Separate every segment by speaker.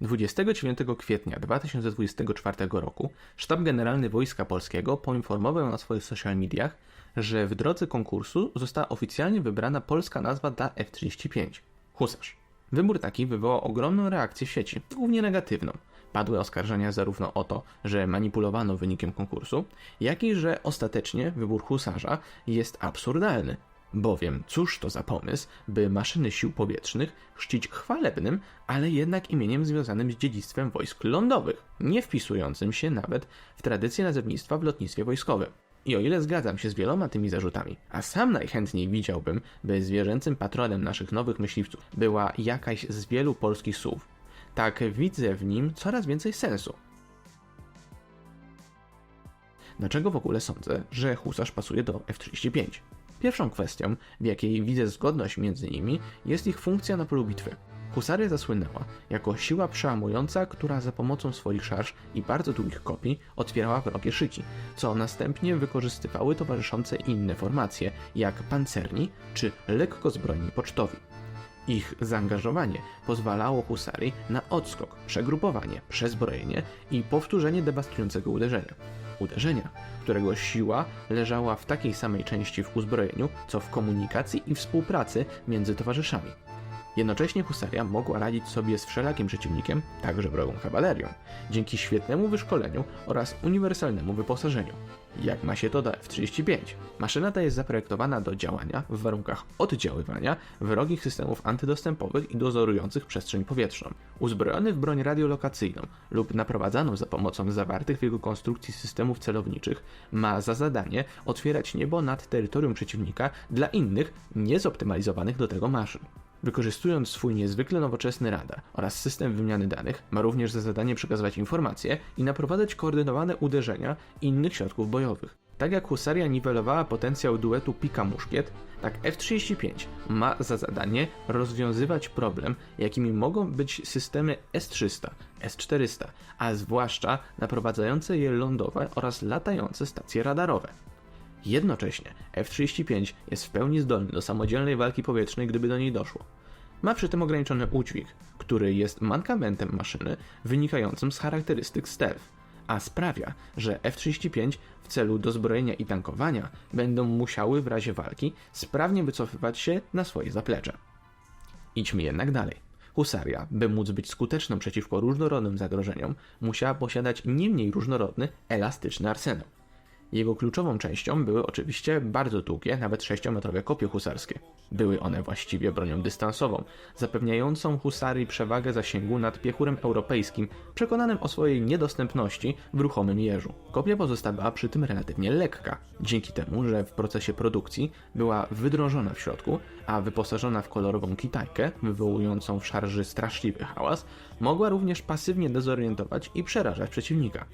Speaker 1: 29 kwietnia 2024 roku Sztab Generalny Wojska Polskiego poinformował na swoich social mediach, że w drodze konkursu została oficjalnie wybrana polska nazwa dla F-35 Husarz. Wybór taki wywołał ogromną reakcję w sieci, głównie negatywną. Padły oskarżenia zarówno o to, że manipulowano wynikiem konkursu, jak i że ostatecznie wybór husarza jest absurdalny. Bowiem cóż to za pomysł, by maszyny sił powietrznych czcić chwalebnym, ale jednak imieniem związanym z dziedzictwem wojsk lądowych, nie wpisującym się nawet w tradycję nazewnictwa w lotnictwie wojskowym. I o ile zgadzam się z wieloma tymi zarzutami, a sam najchętniej widziałbym, by zwierzęcym patronem naszych nowych myśliwców była jakaś z wielu polskich słów, tak widzę w nim coraz więcej sensu. Dlaczego w ogóle sądzę, że husarz pasuje do F-35? Pierwszą kwestią, w jakiej widzę zgodność między nimi, jest ich funkcja na polu bitwy. Husaria zasłynęła jako siła przełamująca, która za pomocą swoich szarż i bardzo długich kopii otwierała wrogie szyki, co następnie wykorzystywały towarzyszące inne formacje, jak pancerni czy lekkozbrojni pocztowi. Ich zaangażowanie pozwalało husarii na odskok, przegrupowanie, przezbrojenie i powtórzenie dewastującego uderzenia. Uderzenia, którego siła leżała w takiej samej części w uzbrojeniu, co w komunikacji i współpracy między towarzyszami. Jednocześnie husaria mogła radzić sobie z wszelakim przeciwnikiem, także wrogą kawalerią, dzięki świetnemu wyszkoleniu oraz uniwersalnemu wyposażeniu. Jak ma się to do F-35? Maszyna ta jest zaprojektowana do działania w warunkach oddziaływania wrogich systemów antydostępowych i dozorujących przestrzeń powietrzną. Uzbrojony w broń radiolokacyjną lub naprowadzaną za pomocą zawartych w jego konstrukcji systemów celowniczych, ma za zadanie otwierać niebo nad terytorium przeciwnika dla innych, niezoptymalizowanych do tego maszyn. Wykorzystując swój niezwykle nowoczesny radar oraz system wymiany danych, ma również za zadanie przekazywać informacje i naprowadzać koordynowane uderzenia innych środków bojowych. Tak jak husaria niwelowała potencjał duetu pika-muszkiet, tak F-35 ma za zadanie rozwiązywać problem, jakimi mogą być systemy S-300, S-400, a zwłaszcza naprowadzające je lądowe oraz latające stacje radarowe. Jednocześnie F-35 jest w pełni zdolny do samodzielnej walki powietrznej, gdyby do niej doszło. Ma przy tym ograniczony udźwig, który jest mankamentem maszyny wynikającym z charakterystyk stealth, a sprawia, że F-35 w celu dozbrojenia i tankowania będą musiały w razie walki sprawnie wycofywać się na swoje zaplecze. Idźmy jednak dalej. Husaria, by móc być skuteczną przeciwko różnorodnym zagrożeniom, musiała posiadać nie mniej różnorodny, elastyczny arsenał. Jego kluczową częścią były oczywiście bardzo długie, nawet 6-metrowe kopie husarskie. Były one właściwie bronią dystansową, zapewniającą husarii przewagę zasięgu nad piechurem europejskim, przekonanym o swojej niedostępności w ruchomym jeżu. Kopia pozostawała przy tym relatywnie lekka, dzięki temu, że w procesie produkcji była wydrążona w środku, a wyposażona w kolorową kitajkę, wywołującą w szarży straszliwy hałas, mogła również pasywnie dezorientować i przerażać przeciwnika.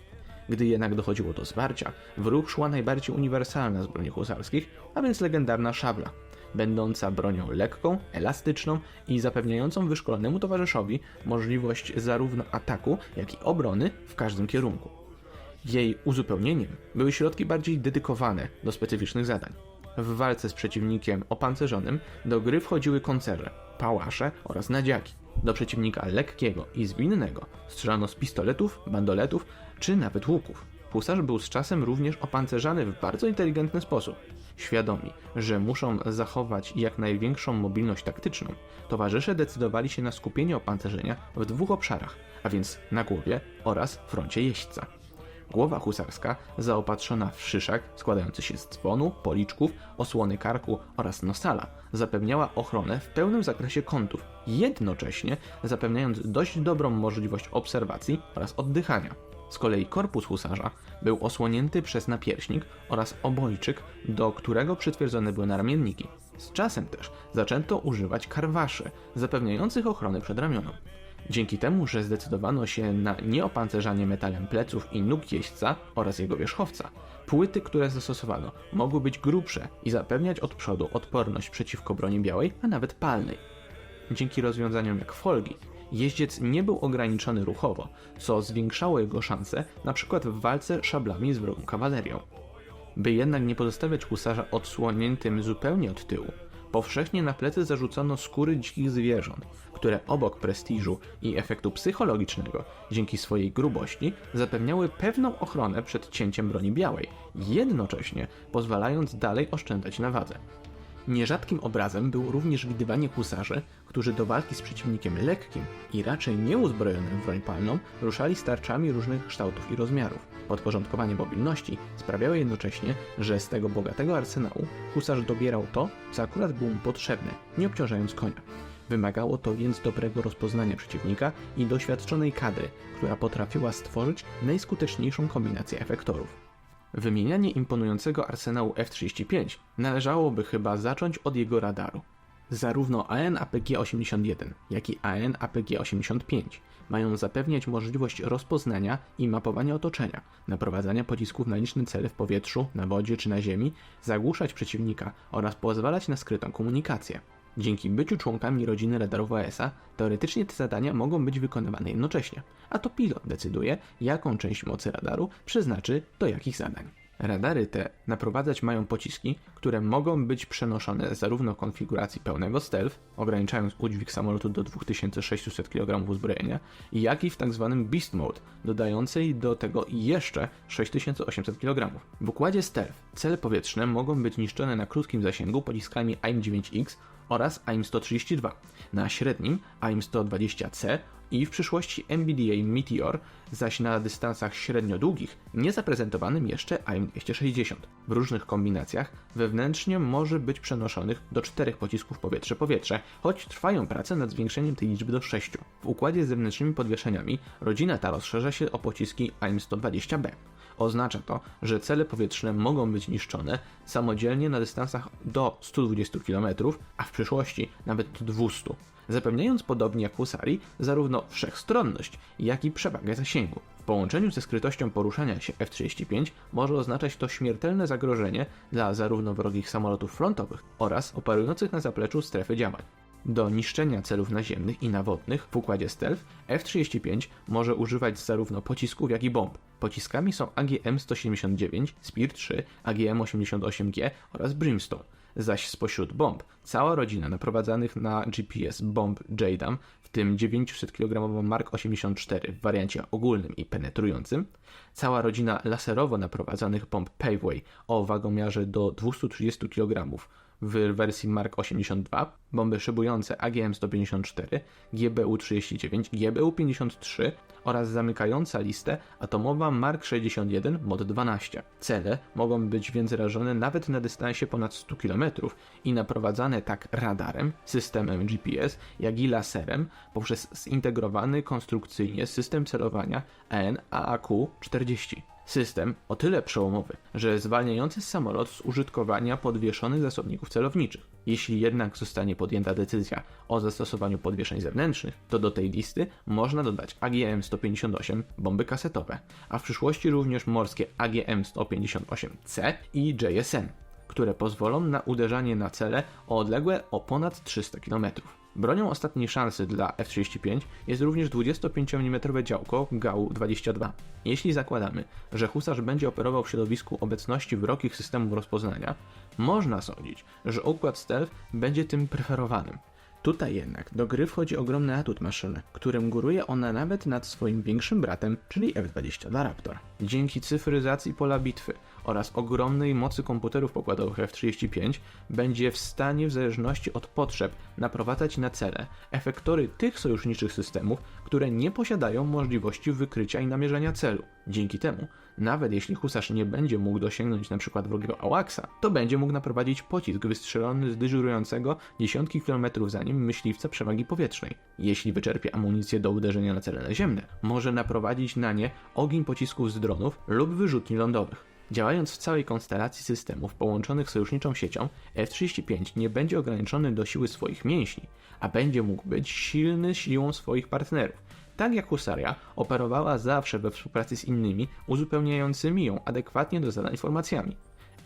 Speaker 1: Gdy jednak dochodziło do zwarcia, w ruch szła najbardziej uniwersalna z broni husarskich, a więc legendarna szabla, będąca bronią lekką, elastyczną i zapewniającą wyszkolonemu towarzyszowi możliwość zarówno ataku, jak i obrony w każdym kierunku. Jej uzupełnieniem były środki bardziej dedykowane do specyficznych zadań. W walce z przeciwnikiem opancerzonym do gry wchodziły koncerze, pałasze oraz nadziaki. Do przeciwnika lekkiego i zwinnego strzelano z pistoletów, bandoletów czy nawet łuków. Husarz był z czasem również opancerzany w bardzo inteligentny sposób. Świadomi, że muszą zachować jak największą mobilność taktyczną, towarzysze decydowali się na skupienie opancerzenia w dwóch obszarach, a więc na głowie oraz froncie jeźdźca. Głowa husarska, zaopatrzona w szyszak składający się z dzwonu, policzków, osłony karku oraz nosala, zapewniała ochronę w pełnym zakresie kątów, jednocześnie zapewniając dość dobrą możliwość obserwacji oraz oddychania. Z kolei korpus husarza był osłonięty przez napierśnik oraz obojczyk, do którego przytwierdzone były naramienniki. Z czasem też zaczęto używać karwaszy, zapewniających ochronę przed ramioną. Dzięki temu, że zdecydowano się na nieopancerzanie metalem pleców i nóg jeźdźca oraz jego wierzchowca, płyty, które zastosowano, mogły być grubsze i zapewniać od przodu odporność przeciwko broni białej, a nawet palnej. Dzięki rozwiązaniom jak folgi, jeździec nie był ograniczony ruchowo, co zwiększało jego szanse np. w walce szablami z wrogą kawalerią. By jednak nie pozostawiać husarza odsłoniętym zupełnie od tyłu, powszechnie na plecy zarzucano skóry dzikich zwierząt, które obok prestiżu i efektu psychologicznego, dzięki swojej grubości, zapewniały pewną ochronę przed cięciem broni białej, jednocześnie pozwalając dalej oszczędzać na wadze. Nierzadkim obrazem było również widywanie husarzy, którzy do walki z przeciwnikiem lekkim i raczej nieuzbrojonym w broń palną ruszali starczami różnych kształtów i rozmiarów. Podporządkowanie mobilności sprawiało jednocześnie, że z tego bogatego arsenału husarz dobierał to, co akurat było mu potrzebne, nie obciążając konia. Wymagało to więc dobrego rozpoznania przeciwnika i doświadczonej kadry, która potrafiła stworzyć najskuteczniejszą kombinację efektorów. Wymienianie imponującego arsenału F-35 należałoby chyba zacząć od jego radaru. Zarówno AN-APG-81, jak i AN-APG-85 mają zapewniać możliwość rozpoznania i mapowania otoczenia, naprowadzania pocisków na liczne cele w powietrzu, na wodzie czy na ziemi, zagłuszać przeciwnika oraz pozwalać na skrytą komunikację. Dzięki byciu członkami rodziny radarów AESA, teoretycznie te zadania mogą być wykonywane jednocześnie, a to pilot decyduje, jaką część mocy radaru przeznaczy do jakich zadań. Radary te naprowadzać mają pociski, które mogą być przenoszone zarówno w konfiguracji pełnego stealth, ograniczając udźwig samolotu do 2600 kg uzbrojenia, jak i w tzw. beast mode, dodającej do tego jeszcze 6800 kg. W układzie stealth cele powietrzne mogą być niszczone na krótkim zasięgu pociskami AIM-9X oraz AIM-132, na średnim AIM-120C i w przyszłości MBDA Meteor, zaś na dystansach średnio długich, niezaprezentowanym jeszcze AIM-260. W różnych kombinacjach wewnętrznie może być przenoszonych do czterech pocisków powietrze-powietrze, choć trwają prace nad zwiększeniem tej liczby do 6. W układzie z zewnętrznymi podwieszeniami rodzina ta rozszerza się o pociski AIM-120B. Oznacza to, że cele powietrzne mogą być niszczone samodzielnie na dystansach do 120 km, a w przyszłości nawet do 200 zapewniając podobnie jak Husari zarówno wszechstronność, jak i przewagę zasięgu. W połączeniu ze skrytością poruszania się F-35 może oznaczać to śmiertelne zagrożenie dla zarówno wrogich samolotów frontowych oraz operujących na zapleczu strefy działań. Do niszczenia celów naziemnych i nawodnych w układzie stealth F-35 może używać zarówno pocisków, jak i bomb. Pociskami są AGM-179, Spear-3, AGM-88G oraz Brimstone. Zaś spośród bomb cała rodzina naprowadzanych na GPS bomb JDAM, w tym 900 kg Mark 84 w wariancie ogólnym i penetrującym, cała rodzina laserowo naprowadzanych bomb Paveway o wagomiarze do 230 kg w wersji Mark 82, bomby szybujące AGM-154, GBU-39, GBU-53 oraz zamykająca listę atomowa Mark 61 Mod 12. Cele mogą być więc rażone nawet na dystansie ponad 100 km i naprowadzane tak radarem, systemem GPS, jak i laserem poprzez zintegrowany konstrukcyjnie system celowania AN-AAQ-40. System o tyle przełomowy, że zwalniający samolot z użytkowania podwieszonych zasobników celowniczych. Jeśli jednak zostanie podjęta decyzja o zastosowaniu podwieszeń zewnętrznych, to do tej listy można dodać AGM-158 bomby kasetowe, a w przyszłości również morskie AGM-158C i JSN, które pozwolą na uderzanie na cele odległe o ponad 300 km. Bronią ostatniej szansy dla F-35 jest również 25 mm działko GAU-22. Jeśli zakładamy, że husarz będzie operował w środowisku obecności wrogich systemów rozpoznania, można sądzić, że układ stealth będzie tym preferowanym. Tutaj jednak do gry wchodzi ogromny atut maszyny, którym góruje ona nawet nad swoim większym bratem, czyli F-22 Raptor. Dzięki cyfryzacji pola bitwy oraz ogromnej mocy komputerów pokładowych F-35 będzie w stanie w zależności od potrzeb naprowadzać na cele efektory tych sojuszniczych systemów, które nie posiadają możliwości wykrycia i namierzenia celu. Dzięki temu, nawet jeśli husarz nie będzie mógł dosięgnąć np. wrogiego Awaxa, to będzie mógł naprowadzić pocisk wystrzelony z dyżurującego dziesiątki kilometrów za nim myśliwca przewagi powietrznej. Jeśli wyczerpie amunicję do uderzenia na cele naziemne, może naprowadzić na nie ogień pocisków z dronów lub wyrzutni lądowych. Działając w całej konstelacji systemów połączonych sojuszniczą siecią, F-35 nie będzie ograniczony do siły swoich mięśni, a będzie mógł być silny siłą swoich partnerów. Tak jak Husaria operowała zawsze we współpracy z innymi, uzupełniającymi ją adekwatnie do zadań formacjami.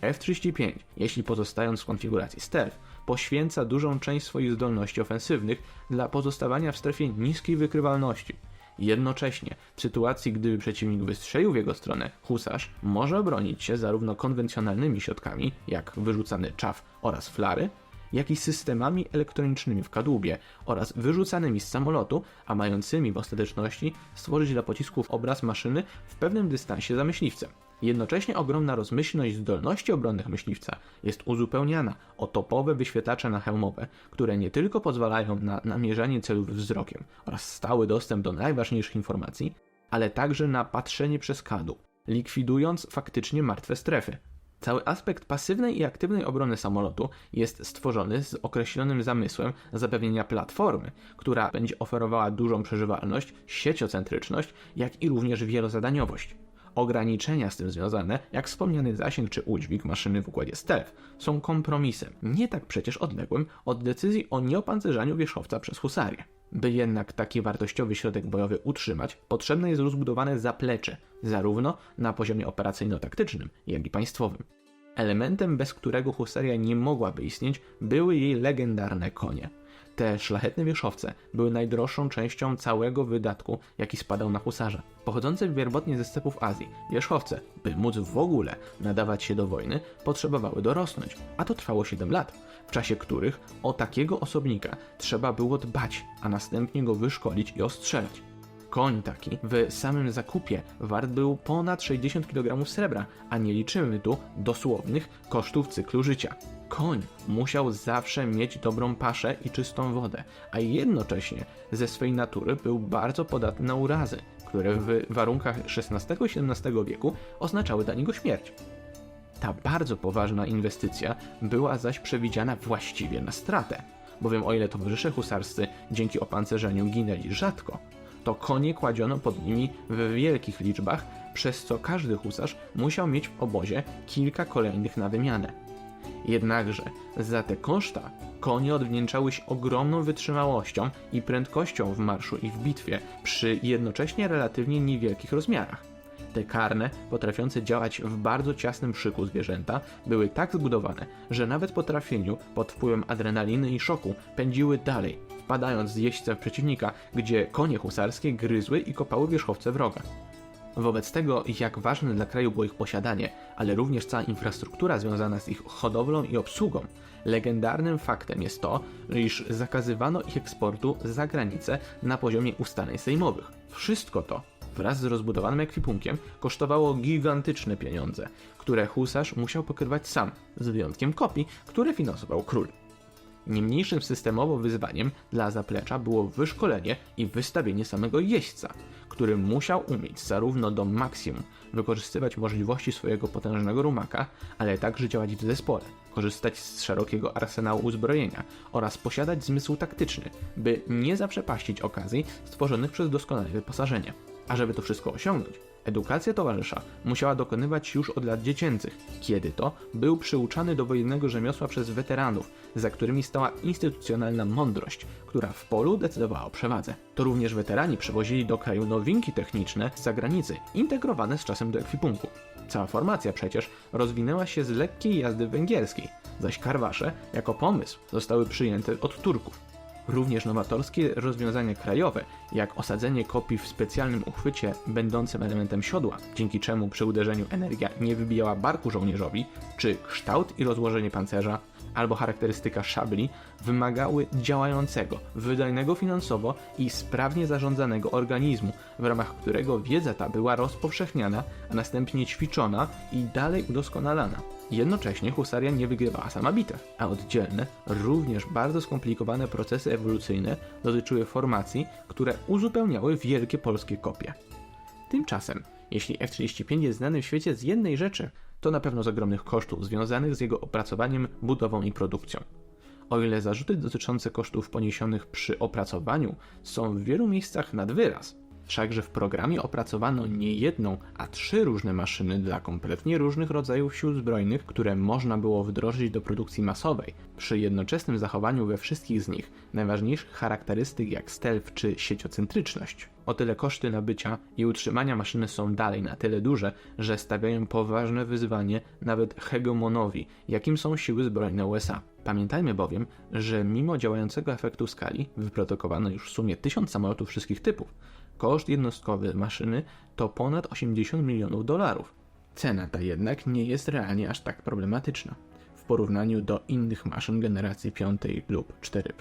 Speaker 1: F-35, jeśli pozostając w konfiguracji stealth, poświęca dużą część swoich zdolności ofensywnych dla pozostawania w strefie niskiej wykrywalności. Jednocześnie, w sytuacji gdyby przeciwnik wystrzelił w jego stronę, husarz może obronić się zarówno konwencjonalnymi środkami, jak wyrzucany czaf oraz flary, jak i systemami elektronicznymi w kadłubie oraz wyrzucanymi z samolotu, a mającymi w ostateczności stworzyć dla pocisków obraz maszyny w pewnym dystansie za myśliwcem. Jednocześnie ogromna rozmyślność zdolności obronnych myśliwca jest uzupełniana o topowe wyświetlacze nahełmowe, które nie tylko pozwalają na namierzanie celów wzrokiem oraz stały dostęp do najważniejszych informacji, ale także na patrzenie przez kadłub, likwidując faktycznie martwe strefy. Cały aspekt pasywnej i aktywnej obrony samolotu jest stworzony z określonym zamysłem zapewnienia platformy, która będzie oferowała dużą przeżywalność, sieciocentryczność, jak i również wielozadaniowość. Ograniczenia z tym związane, jak wspomniany zasięg czy udźwig maszyny w układzie stealth, są kompromisem, nie tak przecież odległym od decyzji o nieopancerzaniu wierzchowca przez husarię. By jednak taki wartościowy środek bojowy utrzymać, potrzebne jest rozbudowane zaplecze, zarówno na poziomie operacyjno-taktycznym, jak i państwowym. Elementem, bez którego husaria nie mogłaby istnieć, były jej legendarne konie. Te szlachetne wierzchowce były najdroższą częścią całego wydatku, jaki spadał na husarza. Pochodzące pierwotnie ze stepów Azji, wierzchowce, by móc w ogóle nadawać się do wojny, potrzebowały dorosnąć, a to trwało 7 lat, w czasie których o takiego osobnika trzeba było dbać, a następnie go wyszkolić i ostrzelać. Koń taki w samym zakupie wart był ponad 60 kg srebra, a nie liczymy tu dosłownych kosztów cyklu życia. Koń musiał zawsze mieć dobrą paszę i czystą wodę, a jednocześnie ze swej natury był bardzo podatny na urazy, które w warunkach XVI i XVII wieku oznaczały dla niego śmierć. Ta bardzo poważna inwestycja była zaś przewidziana właściwie na stratę, bowiem o ile towarzysze husarscy dzięki opancerzeniu ginęli rzadko, to konie kładziono pod nimi w wielkich liczbach, przez co każdy husarz musiał mieć w obozie kilka kolejnych na wymianę. Jednakże za te koszta konie odwdzięczały się ogromną wytrzymałością i prędkością w marszu i w bitwie przy jednocześnie relatywnie niewielkich rozmiarach. Te karne, potrafiące działać w bardzo ciasnym szyku zwierzęta, były tak zbudowane, że nawet po trafieniu pod wpływem adrenaliny i szoku pędziły dalej, wpadając z jeźdźcem w przeciwnika, gdzie konie husarskie gryzły i kopały wierzchowce wroga. Wobec tego, jak ważne dla kraju było ich posiadanie, ale również cała infrastruktura związana z ich hodowlą i obsługą, legendarnym faktem jest to, iż zakazywano ich eksportu za granicę na poziomie ustaleń sejmowych. Wszystko to wraz z rozbudowanym ekwipunkiem kosztowało gigantyczne pieniądze, które husarz musiał pokrywać sam, z wyjątkiem kopii, które finansował król. Niemniejszym systemowo wyzwaniem dla zaplecza było wyszkolenie i wystawienie samego jeźdźca, który musiał umieć zarówno do maksimum wykorzystywać możliwości swojego potężnego rumaka, ale także działać w zespole, korzystać z szerokiego arsenału uzbrojenia oraz posiadać zmysł taktyczny, by nie zaprzepaścić okazji stworzonych przez doskonałe wyposażenie. A żeby to wszystko osiągnąć, edukacja towarzysza musiała dokonywać już od lat dziecięcych, kiedy to był przyuczany do wojennego rzemiosła przez weteranów, za którymi stała instytucjonalna mądrość, która w polu decydowała o przewadze. To również weterani przywozili do kraju nowinki techniczne z zagranicy, integrowane z czasem do ekwipunku. Cała formacja przecież rozwinęła się z lekkiej jazdy węgierskiej, zaś karwasze jako pomysł zostały przyjęte od Turków. Również nowatorskie rozwiązania krajowe, jak osadzenie kopii w specjalnym uchwycie będącym elementem siodła, dzięki czemu przy uderzeniu energia nie wybijała barku żołnierzowi, czy kształt i rozłożenie pancerza, albo charakterystyka szabli, wymagały działającego, wydajnego finansowo i sprawnie zarządzanego organizmu, w ramach którego wiedza ta była rozpowszechniana, a następnie ćwiczona i dalej udoskonalana. Jednocześnie husaria nie wygrywała sama bitew, a oddzielne, również bardzo skomplikowane procesy ewolucyjne dotyczyły formacji, które uzupełniały wielkie polskie kopie. Tymczasem, jeśli F-35 jest znany w świecie z jednej rzeczy, to na pewno z ogromnych kosztów związanych z jego opracowaniem, budową i produkcją. O ile zarzuty dotyczące kosztów poniesionych przy opracowaniu są w wielu miejscach nad wyraz, Wszakże w programie opracowano nie jedną, a trzy różne maszyny dla kompletnie różnych rodzajów sił zbrojnych, które można było wdrożyć do produkcji masowej, przy jednoczesnym zachowaniu we wszystkich z nich najważniejszych charakterystyk jak stealth czy sieciocentryczność. O tyle koszty nabycia i utrzymania maszyny są dalej na tyle duże, że stawiają poważne wyzwanie nawet hegemonowi, jakim są siły zbrojne USA. Pamiętajmy bowiem, że mimo działającego efektu skali wyprodukowano już w sumie tysiąc samolotów wszystkich typów, Koszt jednostkowy maszyny to ponad 80 milionów dolarów. Cena ta jednak nie jest realnie aż tak problematyczna. W porównaniu do innych maszyn generacji 5 lub 4,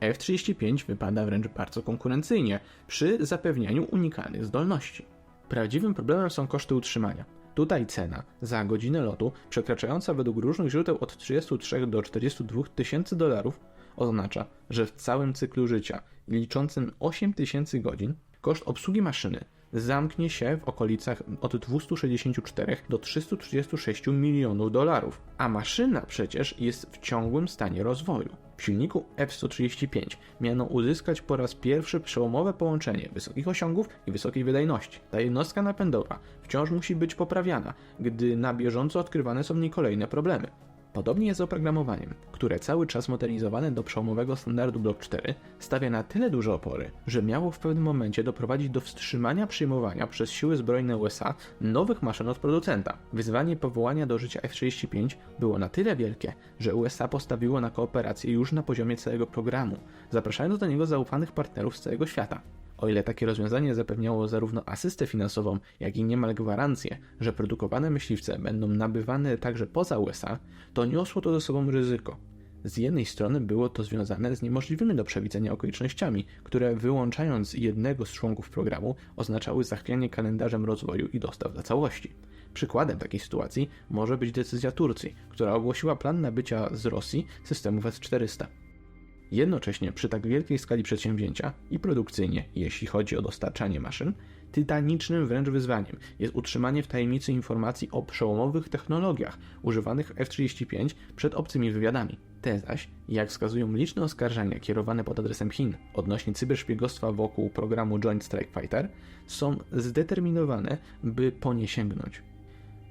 Speaker 1: F-35 wypada wręcz bardzo konkurencyjnie przy zapewnianiu unikalnych zdolności. Prawdziwym problemem są koszty utrzymania. Tutaj cena za godzinę lotu, przekraczająca według różnych źródeł od 33 do 42 tysięcy dolarów, oznacza, że w całym cyklu życia, liczącym 8 tysięcy godzin, koszt obsługi maszyny zamknie się w okolicach od 264 do 336 milionów dolarów. A maszyna przecież jest w ciągłym stanie rozwoju. W silniku F-135 miano uzyskać po raz pierwszy przełomowe połączenie wysokich osiągów i wysokiej wydajności. Ta jednostka napędowa wciąż musi być poprawiana, gdy na bieżąco odkrywane są w niej kolejne problemy. Podobnie jest z oprogramowaniem, które cały czas modernizowane do przełomowego standardu Block 4 stawia na tyle duże opory, że miało w pewnym momencie doprowadzić do wstrzymania przyjmowania przez siły zbrojne USA nowych maszyn od producenta. Wyzwanie powołania do życia F-35 było na tyle wielkie, że USA postawiło na kooperację już na poziomie całego programu, zapraszając do niego zaufanych partnerów z całego świata. O ile takie rozwiązanie zapewniało zarówno asystę finansową, jak i niemal gwarancję, że produkowane myśliwce będą nabywane także poza USA, to niosło to ze sobą ryzyko. Z jednej strony było to związane z niemożliwymi do przewidzenia okolicznościami, które wyłączając jednego z członków programu oznaczały zachwianie kalendarzem rozwoju i dostaw dla całości. Przykładem takiej sytuacji może być decyzja Turcji, która ogłosiła plan nabycia z Rosji systemów S-400. Jednocześnie przy tak wielkiej skali przedsięwzięcia i produkcyjnie, jeśli chodzi o dostarczanie maszyn, tytanicznym wręcz wyzwaniem jest utrzymanie w tajemnicy informacji o przełomowych technologiach używanych w F-35 przed obcymi wywiadami. Te zaś, jak wskazują liczne oskarżenia kierowane pod adresem Chin odnośnie cyberszpiegostwa wokół programu Joint Strike Fighter, są zdeterminowane, by po nie sięgnąć.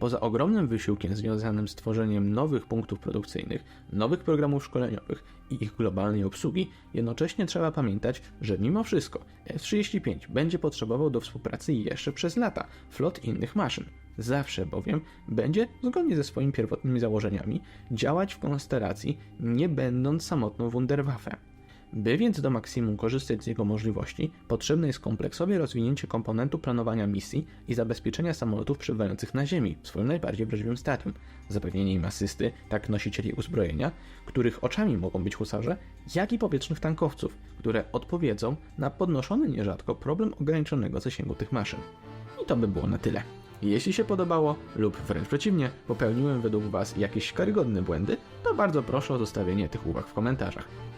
Speaker 1: Poza ogromnym wysiłkiem związanym z tworzeniem nowych punktów produkcyjnych, nowych programów szkoleniowych i ich globalnej obsługi, jednocześnie trzeba pamiętać, że mimo wszystko F-35 będzie potrzebował do współpracy jeszcze przez lata flot innych maszyn. Zawsze bowiem będzie, zgodnie ze swoimi pierwotnymi założeniami, działać w konstelacji, nie będąc samotną Wunderwaffe. By więc do maksimum korzystać z jego możliwości, potrzebne jest kompleksowe rozwinięcie komponentu planowania misji i zabezpieczenia samolotów przebywających na Ziemi w swoim najbardziej wrażliwym stadium, zapewnienie im asysty, tak nosicieli uzbrojenia, których oczami mogą być husarze, jak i powietrznych tankowców, które odpowiedzą na podnoszony nierzadko problem ograniczonego zasięgu tych maszyn. I to by było na tyle. Jeśli się podobało, lub wręcz przeciwnie, popełniłem według Was jakieś karygodne błędy, to bardzo proszę o zostawienie tych uwag w komentarzach.